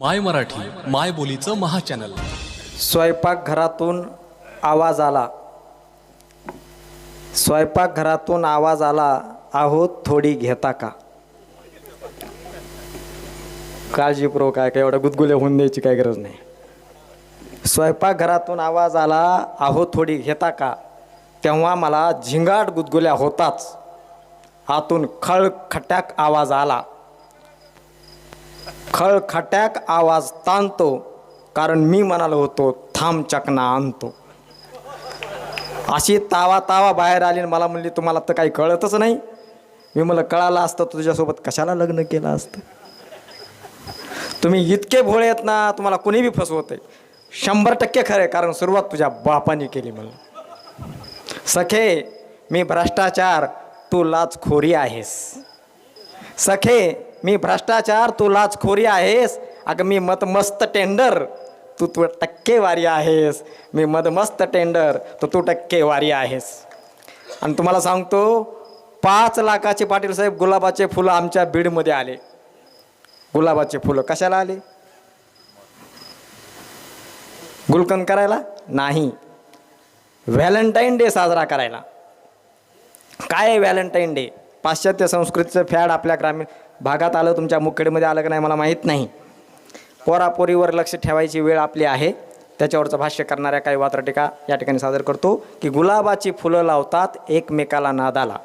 माय मराठी माय बोलीचं महाचॅनल. स्वयंपाकघरातून आवाज आला. स्वयंपाकघरातून आवाज आला आहोत थोडी घेता का? काळजीपूर्वक काय काय एवढ्या गुदगुल्या होऊन द्यायची काय गरज नाही. स्वयंपाकघरातून आवाज आला आहो थोडी घेता का? तेव्हा मला झिंगाट गुदगुल्या होताच. आतून खळखट्याक आवाज आला. खळखट्याक आवाज ताणतो कारण मी म्हणालो होतो थांब चकना आणतो. अशी तावा तावा बाहेर आली आणि मला म्हणली तुम्हाला तर काही कळतच नाही. मी मला कळालं असतं तुझ्यासोबत कशाला लग्न केलं असतं? तुम्ही इतके भोळे आहेत ना तुम्हाला कुणी बी फसवत आहे शंभर टक्के खरं आहे कारण सुरुवात तुझ्या बापाने केली मला सखे मी भ्रष्टाचार तू लाचखोरी आहेस. सखे मी भ्रष्टाचार तू लाचखोरी आहेस. अगं मी मतमस्त टेंडर तू तू टक्केवारी आहेस. मी मदमस्त टेंडर तर तू टक्केवारी आहेस. आणि तुम्हाला सांगतो पाच लाखाचे पाटील साहेब गुलाबाचे फुलं आमच्या बीडमध्ये आले. गुलाबाचे फुलं कशाला आले? गुलकंद करायला? नाही. व्हॅलेंटाईन डे साजरा करायला. काय आहे व्हॅलेंटाईन डे? पाश्चात्य संस्कृतीचं फॅड आपल्या ग्रामीण भागात आलं तुमच्या मुखेडमध्ये आलं का नाही मला माहीत नाही. पोरापोरीवर लक्ष ठेवायची वेळ आपली आहे. त्याच्यावरचं भाष्य करणाऱ्या काही वात्रटिका या ठिकाणी सादर करतो की गुलाबाची फुलं लावतात एकमेकाला नादाला.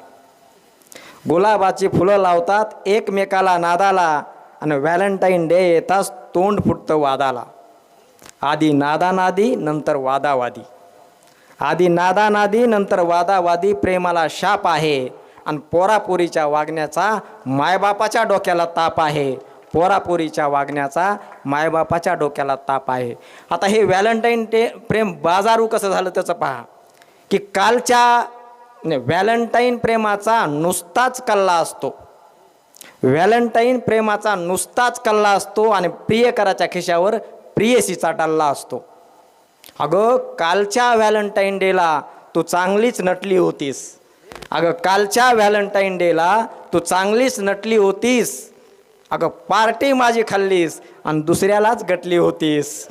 गुलाबाची फुलं लावतात एकमेकाला नादाला आणि व्हॅलेंटाईन डे येताच तोंड फुटतं वादाला. आधी नादानादी नंतर वादावादी. आधी नादानादी नंतर वादावादी प्रेमाला शाप आहे. आणि पोरापोरीच्या वागण्याचा मायबापाच्या डोक्याला ताप आहे. पोरापोरीच्या वागण्याचा मायबापाच्या डोक्याला ताप आहे. आता हे व्हॅलेंटाईन डे प्रेम बाजारू कसं झालं त्याचं पहा. की कालच्या व्हॅलेंटाईन प्रेमाचा नुसताच कल्ला असतो. व्हॅलेंटाईन प्रेमाचा नुसताच कल्ला असतो आणि प्रियकराच्या खिशावर प्रियसीचा डल्ला असतो. अगं कालच्या व्हॅलेंटाईन डेला तू चांगलीच नटली होतीस. अगं कालच्या व्हॅलेंटाईन डेला तू चांगलीच नटली होतीस. अगं पार्टी माझी खाल्लीस आणि दुसऱ्यालाच गटली होतीस.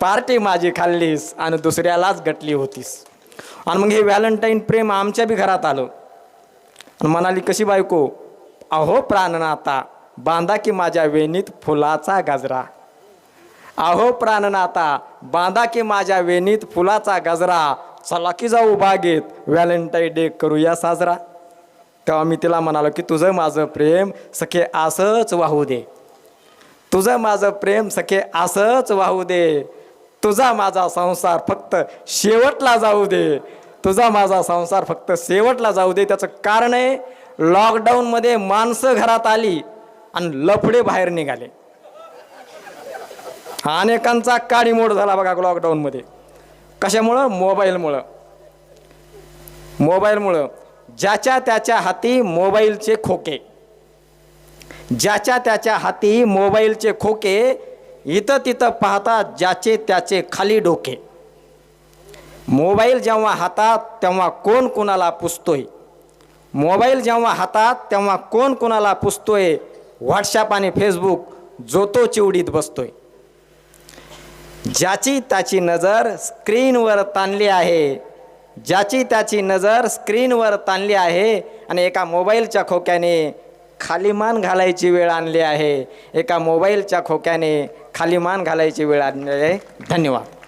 पार्टी माझी खाल्लीस आणि दुसऱ्यालाच गटली होतीस. आणि मग हे व्हॅलेंटाईन प्रेम आमच्या बी घरात आलं. आणि म्हणाली कशी बायको? अहो प्राणनाथा बांधा की माझ्या वेणीत फुलाचा गजरा. अहो प्राणनाथा बांधा की माझ्या वेणीत फुलाचा गजरा चला की जाऊ बागेत व्हॅलेंटाईन डे करूया साजरा. तेव्हा मी तिला म्हणालो की तुझं माझं प्रेम सखे असंच वाहू दे. तुझं माझं प्रेम सखे असंच वाहू दे. तुझा माझा संसार फक्त शेवटला जाऊ दे. तुझा माझा संसार फक्त शेवटला जाऊ दे. त्याचं कारण आहे लॉकडाऊनमध्ये माणसं घरात आली आणि लफडे बाहेर निघाले. अनेकांचा काडीमोड झाला बघा लॉकडाऊनमध्ये कशामुळं? मोबाईलमुळं. मोबाईलमुळं. ज्याच्या त्याच्या हाती मोबाईलचे खोके. ज्याच्या त्याच्या हाती मोबाईलचे खोके इथं तिथं पाहता ज्याचे त्याचे खाली डोके. मोबाईल जेव्हा हातात तेव्हा कोण कुणाला पुसतोय? मोबाईल जेव्हा हातात तेव्हा कोण कुणाला पुसतोय? व्हॉट्सॲप आणि फेसबुक जो तो चिवडीत बसतोय. ज्याची त्याची नजर स्क्रीनवर ताणली आहे. ज्याची त्याची नजर स्क्रीनवर ताणली आहे आणि एका मोबाईलच्या खोक्याने खाली मान घालायची वेळ आणली आहे. एका मोबाईलच्या खोक्याने खाली मान घालायची वेळ आणली आहे. धन्यवाद.